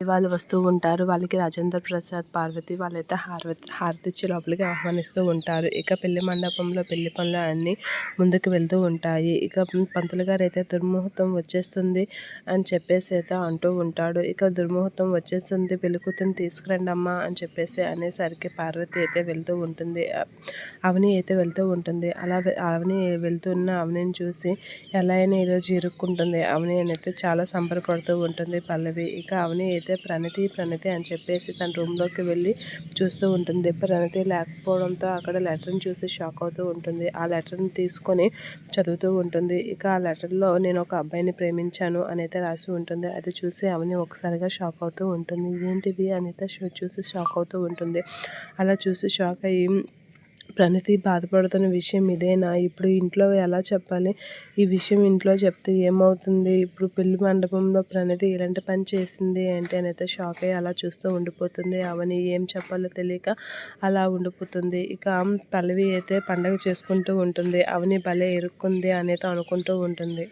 వాళ్ళు వస్తూ ఉంటారు. వాళ్ళకి రాజేంద్ర ప్రసాద్ పార్వతి వాళ్ళైతే హారతి హార్దిచ్చి లోపలికి ఆహ్వానిస్తూ ఉంటారు. ఇక పెళ్ళి మండపంలో పెళ్ళి పనులు అన్నీ ముందుకు వెళ్తూ ఉంటాయి. ఇక పంతులు గారు అయితే దుర్ముహూర్తం వచ్చేస్తుంది అని చెప్పేసి అయితే అంటూ ఉంటాడు. ఇక దుర్ముహూర్తం వచ్చేస్తుంది పెళ్ళికూతుని తీసుకురండి అమ్మా అని చెప్పేసి అనేసరికి పార్వతి అయితే వెళ్తూ ఉంటుంది. అవని అయితే వెళ్తూ ఉంటుంది. అలా అవని వెళ్తున్న అవనిని చూసి ఎలా అయినా ఈరోజు ఇరుక్కుంటుంది. అవని అయితే చాలా సంబరపడుతూ ఉంటుంది పల్లవి. ఇక అవని అయితే ప్రణతి ప్రణతి అని చెప్పేసి తన రూమ్లోకి వెళ్ళి చూస్తూ ఉంటుంది. ప్రణతి లేకపోవడంతో అక్కడ లెటర్ని చూసి షాక్ అవుతూ ఉంటుంది. ఆ లెటర్ని తీసుకొని చదువుతూ ఉంటుంది. ఇక ఆ లెటర్లో నేను ఒక అబ్బాయిని ప్రేమించాను అయితే రాసి ఉంటుంది. అది చూసి అవని ఒకసారిగా షాక్ అవుతూ ఉంటుంది. ఏంటిది? అయితే చూసి షాక్ అవుతూ ఉంటుంది. అలా చూసి షాక్ అయ్యి ప్రణతి బాధపడుతున్న విషయం ఇదేనా? ఇప్పుడు ఇంట్లో ఎలా చెప్పాలి? ఈ విషయం ఇంట్లో చెప్తే ఏమవుతుంది? ఇప్పుడు పెళ్ళి మండపంలో ప్రణతి ఇలాంటి పని చేసింది ఏంటి అని అయితే షాక్ అయ్యి అలా చూస్తూ ఉండిపోతుంది. అవని ఏం చెప్పాలో తెలియక అలా ఉండిపోతుంది. ఇక పల్లవి అయితే పండగ చేసుకుంటూ ఉంటుంది. అవని భలే ఇరుక్కుంది అనేది అనుకుంటూ ఉంటుంది.